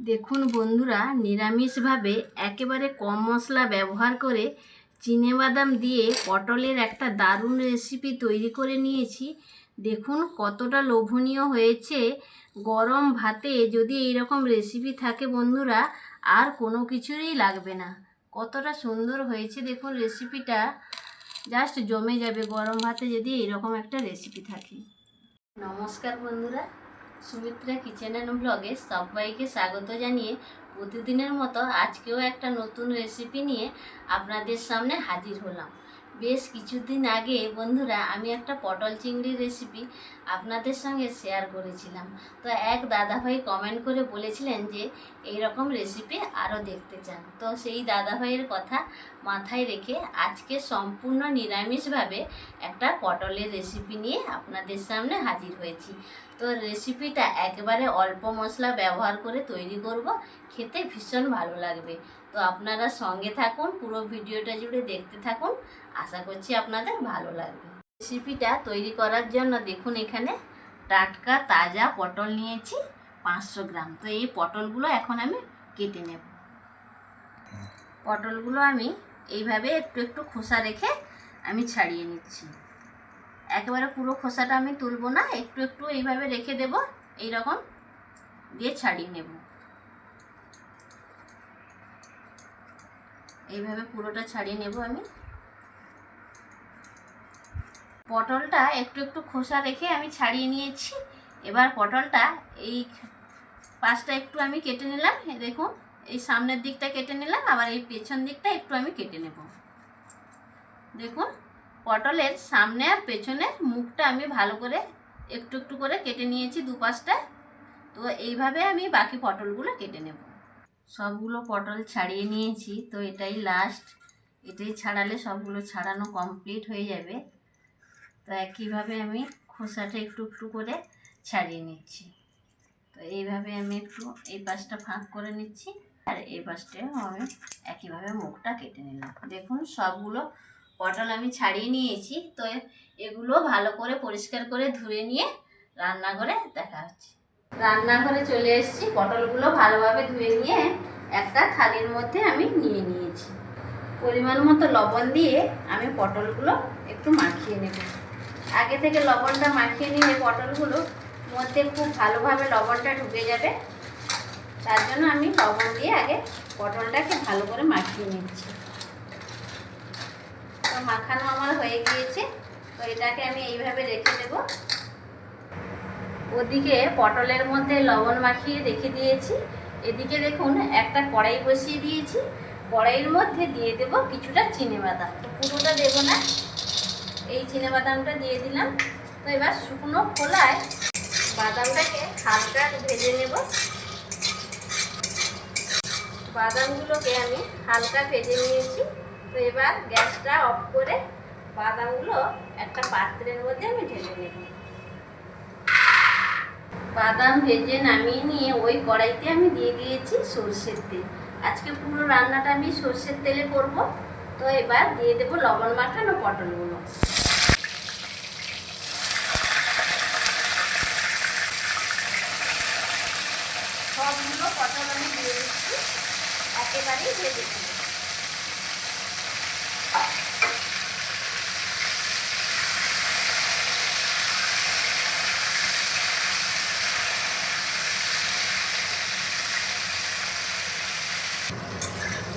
দেখুন বন্ধুরা, নিরামিষভাবে একেবারে কম মশলা ব্যবহার করে চিনেবাদাম দিয়ে পটলের একটা দারুণ রেসিপি তৈরি করে নিয়েছি। দেখুন কতটা লোভনীয় হয়েছে। গরম ভাতে যদি এইরকম রেসিপি থাকে বন্ধুরা, আর কোনো কিছুরই লাগবে না। কতটা সুন্দর হয়েছে দেখুন রেসিপিটা জাস্ট জমে যাবে গরম ভাতে যদি এইরকম একটা রেসিপি থাকে। নমস্কার বন্ধুরা। সুমিত্রা কিচেন অ্যান্ড ব্লগে সবাইকে স্বাগত জানিয়ে প্রতিদিনের মতো আজকেও একটা নতুন রেসিপি নিয়ে আপনাদের সামনে হাজির হলাম। বেশ কিছুদিন আগে বন্ধুরা আমি একটা পটল চিংড়ির রেসিপি আপনাদের সঙ্গে শেয়ার করেছিলাম। তো এক দাদাভাই কমেন্ট করে বলেছিলেন যে এই রকম রেসিপি আরও দেখতে চান। তো সেই দাদাভাইয়ের কথা মাথায় রেখে আজকে সম্পূর্ণ নিরামিষভাবে একটা পটলের রেসিপি নিয়ে আপনাদের সামনে হাজির হয়েছি। তো রেসিপিটা একেবারে অল্প মশলা ব্যবহার করে তৈরি করব। খেতে ভীষণ ভালো লাগবে। তো আপনারা সঙ্গে থাকুন, পুরো ভিডিওটা জুড়ে দেখতে থাকুন। আশা করছি আপনাদের ভালো লাগবে। রেসিপিটা তৈরি করার জন্য দেখুন এখানে টাটকা, তাজা পটল নিয়েছি পাঁচশো গ্রাম। তো এই পটলগুলো এখন আমি কেটে নেব। পটলগুলো আমি এইভাবে একটু একটু খোসা রেখে আমি ছাড়িয়ে নিচ্ছি। একেবারে পুরো খোসাটা আমি তুলবো না, একটু একটু এইভাবে রেখে দেব এই রকম দিয়ে ছাড়িয়ে নেব। এইভাবে পুরোটা ছাড়িয়ে নেব আমি। পটলটা একটু একটু খোসা রেখে আমি ছাড়িয়ে নিয়েছি। এবার পটলটা এই পাশটা একটু আমি কেটে নিলাম দেখুন, এই সামনের দিকটা কেটে নিলাম, আবার এই পেছন দিকটা একটু আমি কেটে নেব। দেখুন পটলের সামনে আর পেছনের মুখটা আমি ভালো করে একটু একটু করে কেটে নিয়েছি দুপাশটা তো এইভাবে আমি বাকি পটলগুলো কেটে নেব। সবগুলো পটল ছাড়িয়ে নিয়েছি, তো এটাই লাস্ট এটাই ছাড়ালে সবগুলো ছাড়ানো কমপ্লিট হয়ে যাবে। তো একইভাবে আমি খোসাটা একটু একটু করে ছাড়িয়ে নিচ্ছি। তো এইভাবে আমি একটু এই পাশটা ফাঁক করে নিচ্ছি, আর এই পাশটাও আমি একইভাবে মুখটা কেটে নিলাম। দেখুন, সবগুলো পটল আমি ছাড়িয়ে নিয়েছি, তো এগুলো ভালো করে পরিষ্কার করে ধুয়ে নিয়ে রান্নাঘরে দেখা হচ্ছে। রান্নাঘরে চলে এসেছি, পটলগুলো ভালোভাবে ধুয়ে নিয়ে একটা থালির মধ্যে আমি নিয়ে নিয়েছি। পরিমাণ মতো লবণ দিয়ে আমি পটলগুলো একটু মাখিয়ে নেব। আগে থেকে লবণটা মাখিয়ে নিলে পটলগুলো মধ্যে খুব ভালোভাবে লবণটা ঢুকে যাবে, তার জন্য আমি লবণ দিয়ে আগে পটলটাকে ভালো করে মাখিয়ে নিচ্ছি। মাখানো আমার হয়ে গিয়েছে। তো এটাকে আমি এইভাবে রেখে দেব। ওদিকে পটলের মধ্যে লবণ মাখিয়ে রেখে দিয়েছি। এদিকে দেখুন, একটা কড়াই বসিয়ে দিয়েছি। কড়াইয়ের মধ্যে দিয়ে দেব কিছুটা চিনে বাদাম। তো পুরোটা দেবো না, এই চিনে বাদামটা দিয়ে দিলাম। তো এবার শুকনো খোলায় বাদামটাকে হালকা ভেজে নেব। বাদামগুলোকে আমি হালকা ভেজে নিয়েছি। তো এবার গ্যাসটা অফ করে বাদামগুলো একটা পাত্রের মধ্যে আমি ঢেলে নেব। বাদাম ভেজে নামিয়ে নিয়ে ওই কড়াইতে আমি দিয়ে দিয়েছি সর্ষের তেল। আজকে পুরো রান্নাটা আমি সর্ষের তেলে করব। তো এবার দিয়ে দেবো লবণ, মাখানো পটলগুলো সবগুলো পটল আমি দিয়ে দিচ্ছি। একেবারেই ভেজে দেবো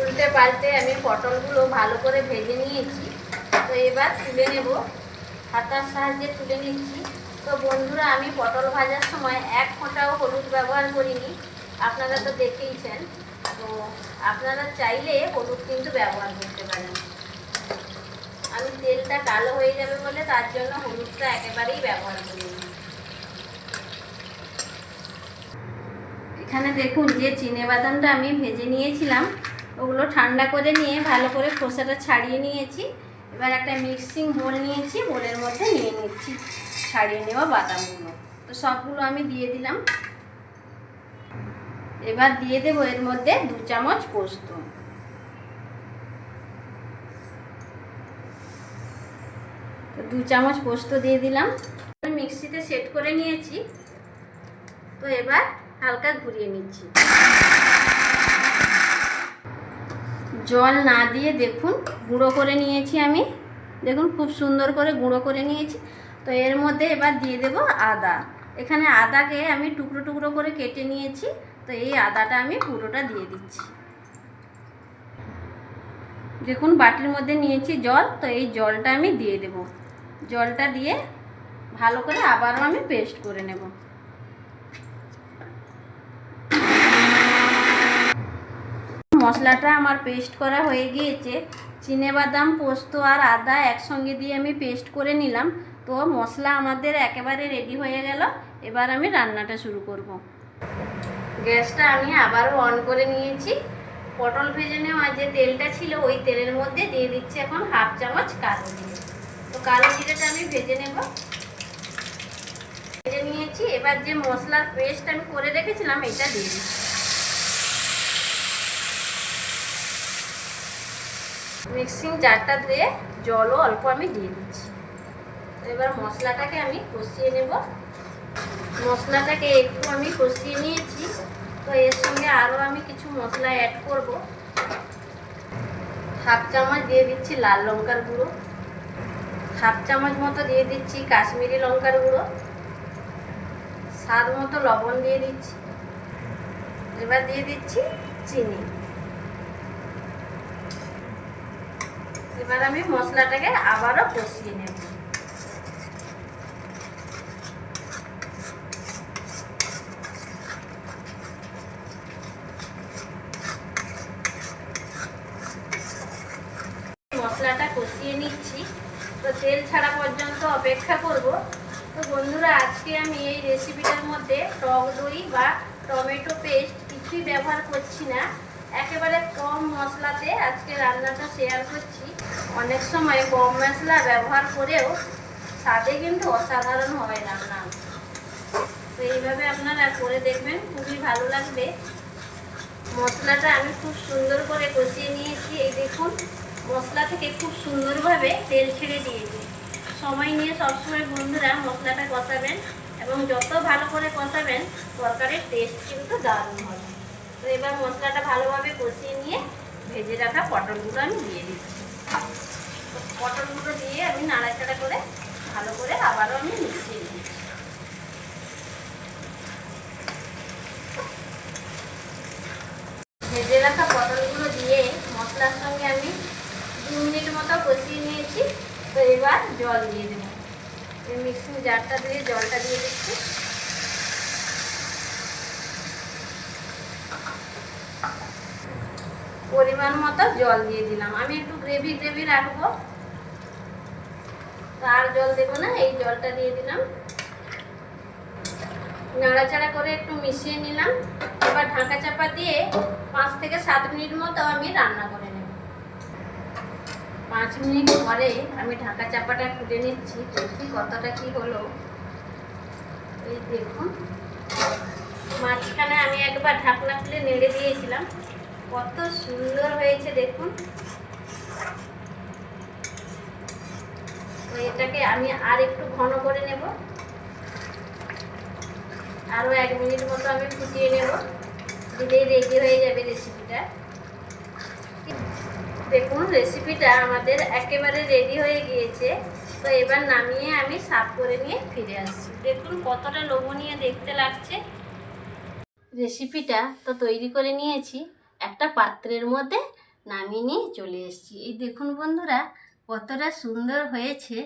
উল্টে পাল্টে আমি পটলগুলো ভালো করে ভেজে নিয়েছি। তো এবার তুলে নেব। হাতার সাহায্যে তুলে নিচ্ছি। তো বন্ধুরা, আমি পটল ভাজার সময় এক ফোঁটাও হলুদ ব্যবহার করিনি। আপনারা তো দেখেইছেন। তো আপনারা চাইলে হলুদ কিন্তু ব্যবহার করতে পারেন। আমি তেলটা কালো হয়ে যাবে বলে তার জন্য হলুদটা একেবারেই ব্যবহার করিনি। এখানে দেখুন যে চিনে বাদামটা আমি ভেজে নিয়েছিলাম। ওগুলো ঠান্ডা করে নিয়ে ভালো করে খোসাটা ছাড়িয়ে নিয়েছি। এবার একটা মিক্সিং বোল নিয়েছি বোলের মধ্যে নিয়ে নিচ্ছি ছাড়িয়ে নেওয়া বাদামগুলো। তো সবগুলো আমি দিয়ে দিলাম। এবার দিয়ে দেবো এর মধ্যে দু চামচ পোস্ত। দু চামচ পোস্ত দিয়ে দিলাম। মিক্সিতে সেট করে নিয়েছি। তো এবার হালকা ঘুরিয়ে নিচ্ছি। জল না দিয়ে দেখুন, গুঁড়ো করে নিয়েছি আমি। দেখুন, খুব সুন্দর করে গুঁড়ো করে নিয়েছি। তো এর মধ্যে এবার দিয়ে দেব আদা। এখানে আদাকে আমি টুকরো টুকরো করে কেটে নিয়েছি। তো এই আদাটা আমি পুরোটা দিয়ে দিচ্ছি। দেখুন, বাটির মধ্যে নিয়েছি জল। তো এই জলটা আমি দিয়ে দেব। জলটা দিয়ে ভালো করে আবারও আমি পেস্ট করে নেব। মশলাটা আমার পেস্ট করা হয়ে গিয়েছে। বাদাম পোস্ত আর আদা একসঙ্গে দিয়ে আমি পেস্ট করে নিলাম। তো মশলা আমাদের একেবারে রেডি হয়ে গেল। এবার আমি রান্নাটা শুরু করব। গ্যাসটা আমি আবারও অন করে নিয়েছি। পটল ভেজে নেওয়া যে তেলটা ছিল, ওই তেলের মধ্যে দিয়ে দিচ্ছি এখন হাফ চামচ কালো জিরে। তো কালো জিরেটা আমি ভেজে নেব। ভেজে নিয়েছি। এবার যে মশলার পেস্ট আমি করে রেখেছিলাম, এটা দিয়ে দিচ্ছি। মিক্সিং জারটা ধুয়ে জলও অল্প আমি দিয়ে দিচ্ছি। এবার মশলাটাকে আমি কষিয়ে নেব। মশলাটাকে একটু আমি কষিয়ে নিয়েছি। তো এর সঙ্গে আরও আমি কিছু মশলা অ্যাড করব। হাফ চামচ দিয়ে দিচ্ছি লাল লঙ্কার গুঁড়ো। হাফ চামচ মতো দিয়ে দিচ্ছি কাশ্মীরি লঙ্কার গুঁড়ো। স্বাদ মতো লবণ দিয়ে দিচ্ছি। এবার দিয়ে দিচ্ছি চিনি। এবার আমি মশলাটাকে আবারও কষিয়ে নেব। মশলাটা কষিয়ে নিচ্ছি। তো তেল ছাড়া পর্যন্ত অপেক্ষা করব। তো বন্ধুরা, আজকে আমি এই রেসিপিটার মধ্যে টক দই বা টমেটো পেস্ট কিছুই ব্যবহার করছি না। একেবারে কম মশলাতে আজকে রান্নাটা শেয়ার করছি। অনেক সময় কম মশলা ব্যবহার করেও স্বাদে কিন্তু অসাধারণ হয় রান্না। তো এইভাবে আপনারা করে দেখবেন, খুবই ভালো লাগবে। মশলাটা আমি খুব সুন্দর করে কষিয়ে নিয়েছি। এই দেখুন, মশলা থেকে খুব সুন্দরভাবে তেল ছেড়ে দিয়েছি। সময় নিয়ে সবসময় বন্ধুরা মশলাটা কষাবেন এবং যত ভালো করে কষাবেন, তরকারির টেস্ট কিন্তু দারুণ হবে। তো এবার মশলাটা ভালোভাবে কষিয়ে নিয়ে ভেজে রাখা পটলগুলো আমি দিয়ে দিচ্ছি। পটলগুলো দিয়ে আমি নাড়াচাড়া করে ভালো করে আবারও আমি মিশিয়ে দিচ্ছি ভেজে রাখা পটলগুলো দিয়ে মশলার সঙ্গে আমি দু মিনিট মতো কষিয়ে নিয়েছি। তো এবার জল দিয়ে দেবো। মিক্সিং জারটা দিয়ে জলটা দিয়ে দিচ্ছি। পরিমাণ মতো জল দিয়ে দিলাম। আমি একটু গ্রেভি গ্রেভি রাখব। আর জল দেবো না, এই জলটা দিয়ে দিলাম। নাড়াচাড়া করে একটু মিশিয়ে নিলাম। এবার ঢাকা চাপা দিয়ে পাঁচ থেকে সাত মিনিট মতো আমি রান্না করে নেব। পাঁচ মিনিট পরে আমি ঢাকা চাপাটা খুলে নিচ্ছি, দেখি কতটা কি হলো। এই দেখুন। মাঝখানে আমি একবার ঢাকনা খুলে নেড়ে দিয়েছিলাম। কত সুন্দর হয়েছে, দেখুন। তো এটাকে আমি আর একটু ঘন করে নেব। আরও এক মিনিট মতো আমি ফুটিয়ে নেব। দিলেই রেডি হয়ে যাবে রেসিপিটা দেখুন রেসিপিটা আমাদের একেবারে রেডি হয়ে গিয়েছে। তো এবার নামিয়ে আমি সাফ করে নিয়ে ফিরে আসছি। দেখুন, কতটা লোভনীয় দেখতে লাগছে। রেসিপিটা তো তৈরি করে নিয়েছি। একটা পাত্রের মধ্যে নামিয়ে নিয়ে চলে এসেছি। এই দেখুন বন্ধুরা, কতটা সুন্দর হয়েছে।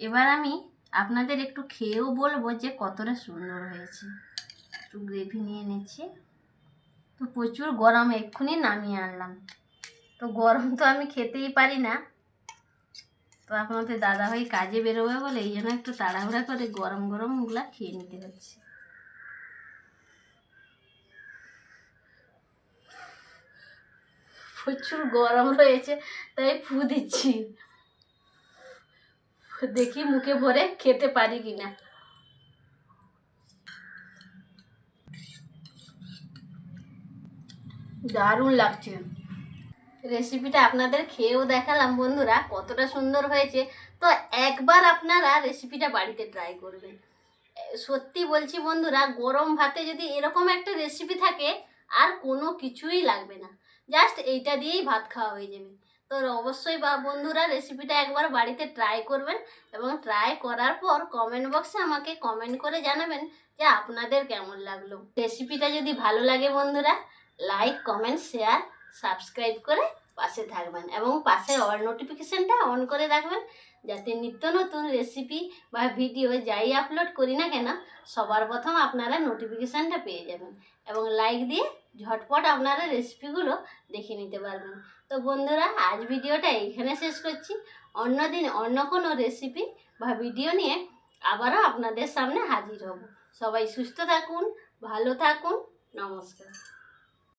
এবার আমি আপনাদের একটু খেয়েও বলব যে কতটা সুন্দর হয়েছে। একটু গ্রেভি নিয়ে নিচ্ছি। তো প্রচুর গরম, এক্ষুনি নামিয়ে আনলাম। তো গরম তো আমি খেতেই পারি না। তো আপনাদের দাদাভাই কাজে বেরোবে বলে এই জন্য একটু তাড়াহুড়া করে গরম গরমগুলা খেয়ে নিতে হচ্ছে। প্রচুর গরম রয়েছে, তাই ফু দিচ্ছি। দেখি মুখে ভরে খেতে পারি কিনা। দারুণ লাগছে। রেসিপিটা আপনাদের খেয়েও দেখালাম বন্ধুরা, কতটা সুন্দর হয়েছে। তো একবার আপনারা রেসিপিটা বাড়িতে ট্রাই করবেন। সত্যি বলছি বন্ধুরা, গরম ভাতে যদি এরকম একটা রেসিপি থাকে, আর কোনো কিছুই লাগবে না। জাস্ট এইটা দিয়েই ভাত খাওয়া হয়ে যাবে। তো অবশ্যই বা বন্ধুরা রেসিপিটা একবার বাড়িতে ট্রাই করবেন এবং ট্রাই করার পর কমেন্ট বক্সে আমাকে কমেন্ট করে জানাবেন যে আপনাদের কেমন লাগল। রেসিপিটা যদি ভালো লাগে বন্ধুরা লাইক কমেন্ট শেয়ার সাবস্ক্রাইব করে পাশে থাকবেন এবং পাশে অল নোটিফিকেশানটা অন করে রাখবেন। যাতে নিত্য নতুন রেসিপি বা ভিডিও যাই আপলোড করি না কেন, সবার প্রথম আপনারা নোটিফিকেশানটা পেয়ে যাবেন এবং লাইক দিয়ে ঝটপট আপনারা রেসিপিগুলো দেখে নিতে পারবেন। তো বন্ধুরা, আজ ভিডিওটা এইখানে শেষ করছি। অন্য দিন অন্য কোনো রেসিপি বা ভিডিও নিয়ে আবারও আপনাদের সামনে হাজির হব। সবাই সুস্থ থাকুন, ভালো থাকুন, নমস্কার।